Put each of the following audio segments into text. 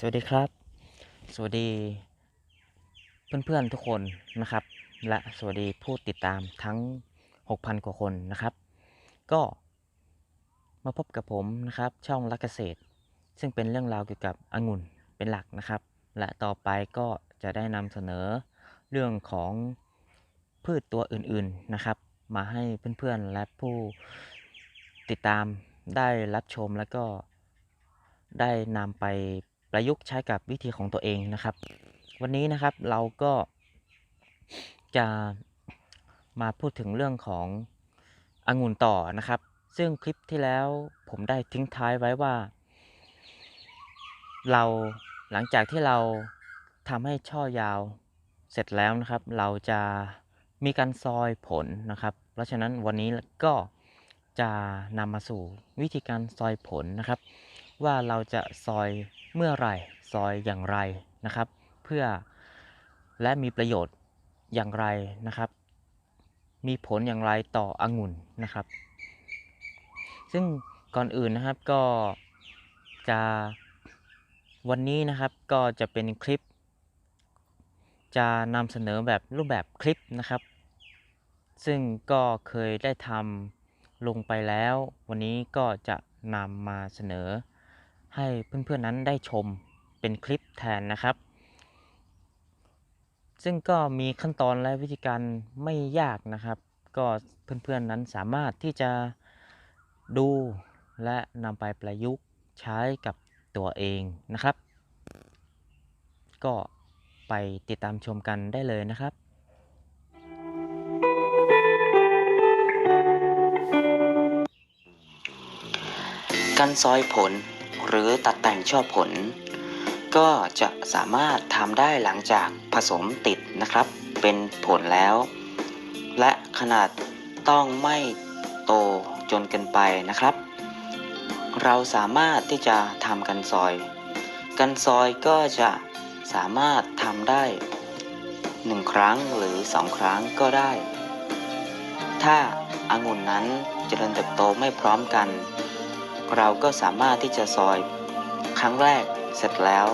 สวัสดีครับ สวัสดีเพื่อนๆทุกคนนะครับ และสวัสดีผู้ติดตามทั้ง 6,000 กว่าคนนะครับ ก็มาพบกับผมนะครับ ช่องรักเกษตร ซึ่งเป็นเรื่องราวเกี่ยวกับองุ่นเป็นหลักนะครับ และต่อไปก็จะได้นำเสนอเรื่องของพืชตัวอื่นๆนะครับ มาให้เพื่อนๆและผู้ติดตามได้รับชมแล้วก็ได้นำไป ประยุกต์ใช้กับวิธีของตัวเองนะครับ วันนี้นะครับเราก็จะมาพูดถึงเรื่องขององุ่นต่อนะครับ ซึ่งคลิปที่แล้วผมได้ทิ้งท้ายไว้ว่า เราหลังจากที่เราทำให้ช่อยาวเสร็จแล้วนะครับ เราจะมีการซอยผลนะครับ เพราะฉะนั้นวันนี้ก็จะนำมาสู่วิธีการซอยผลนะครับ ว่าเราจะซอยเมื่อไหร่ซอยอย่างไรนะครับ เพื่อและมีประโยชน์อย่างไรนะครับ มีผลอย่างไรต่อองุ่นนะครับ ซึ่งก่อนอื่นนะครับก็จะวันนี้นะครับก็จะเป็นคลิป จะนำเสนอแบบรูปแบบคลิปนะครับ ซึ่งก็เคยได้ทำลงไปแล้ว วันนี้ก็จะนำมาเสนอ ให้เพื่อนๆนั้นได้ชมเป็นคลิปแทนนะครับ ซึ่งก็มีขั้นตอนและวิธีการไม่ยากนะครับ ก็เพื่อนๆนั้นสามารถที่จะดูและนำไปประยุกต์ใช้กับตัวเองนะครับ ก็ไปติดตามชมกันได้เลยนะครับการซอยผล หรือตัดแต่งช่อผล ก็จะสามารถทำได้หลังจากผสมติดนะครับ เป็นผลแล้ว และขนาดต้องไม่โตจนเกินไปนะครับ เราสามารถที่จะทำกันซอย กันซอยก็จะสามารถทำได้หนึ่งครั้งหรือสองครั้งก็ได้ ถ้าอางุ่นนั้นเจริญเติบโตไม่พร้อมกัน เราก็สามารถที่จะซอยครั้งแรกเสร็จแล้ว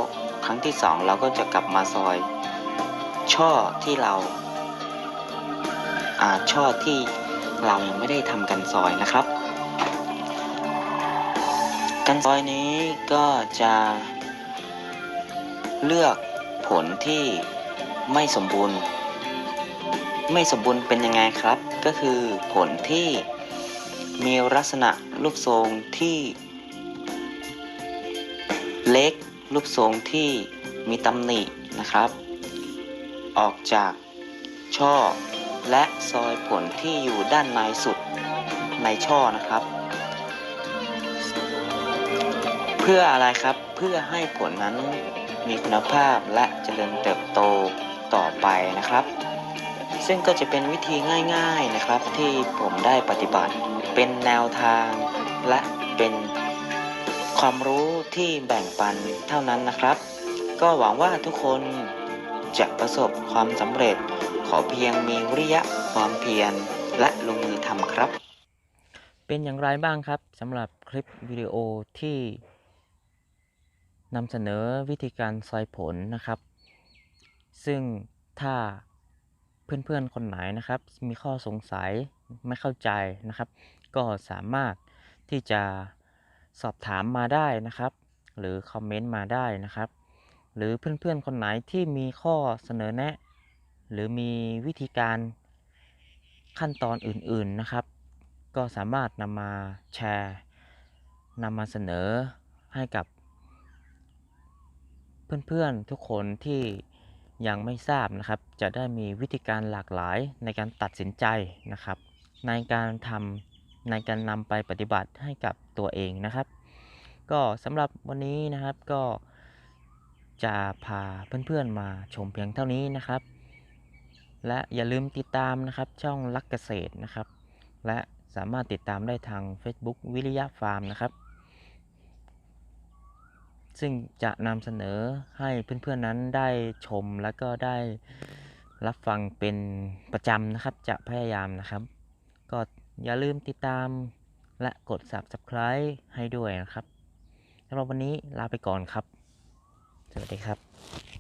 ครั้งที่สองเราก็จะกลับมาซอย ช่อที่เราอ่าช่อที่เรายังไม่ได้ทำกันซอยนะครับ กันซอยนี้ก็จะเลือกผลที่ไม่สมบูรณ์ ไม่สมบูรณ์เป็นยังไงครับ ก็คือผลที่มีลักษณะ รูปทรงที่ เล็ก รูปทรงที่มีตำหนินะครับ ออกจากช่อ และซอยผลที่อยู่ด้านในสุดในช่อนะครับ เพื่ออะไรครับเพื่อให้ผลนั้นมีคุณภาพและเจริญเติบโตต่อไปนะครับ ซึ่งก็จะเป็นวิธีง่าย ๆนะครับที่ผมได้ปฏิบัติ เป็นแนวทาง และเป็นความรู้ที่แบ่งปันเท่านั้นนะครับ ก็หวังว่าทุกคนจะประสบความสำเร็จ ขอเพียงมีวิริยะความเพียรและลงมือทำครับ เป็นอย่างไรบ้างครับสำหรับคลิปวิดีโอที่นำเสนอวิธีการซอยผลนะครับ ซึ่งถ้า เพื่อนๆคนไหนนะครับ มีข้อสงสัยไม่เข้าใจนะครับ ก็สามารถที่จะสอบถามมาได้นะครับ หรือคอมเมนต์มาได้นะครับ หรือเพื่อนๆคนไหนที่มีข้อเสนอแนะ หรือมีวิธีการขั้นตอนอื่นๆนะครับ ก็สามารถนำมาแชร์นำมาเสนอให้กับ เพื่อนๆทุกคนที่ ยังไม่ทราบนะครับ จะได้มีวิธีการหลากหลายในการตัดสินใจนะครับ ในการทำในการนำไปปฏิบัติให้กับตัวเองนะครับ ก็สำหรับวันนี้นะครับก็จะพาเพื่อนๆมาชมเพียงเท่านี้นะครับ และอย่าลืมติดตามนะครับช่องรักเกษตรนะครับ และสามารถติดตามได้ทาง Facebook วิริยะฟาร์มนะครับ ซึ่งจะนำเสนอให้เพื่อนๆนั้นได้ชมและก็ได้รับฟังเป็นประจำนะครับ จะพยายามนะครับ ก็อย่าลืมติดตามและกด Subscribe ให้ด้วยนะครับสำหรับวันนี้ลาไปก่อนครับ สวัสดีครับ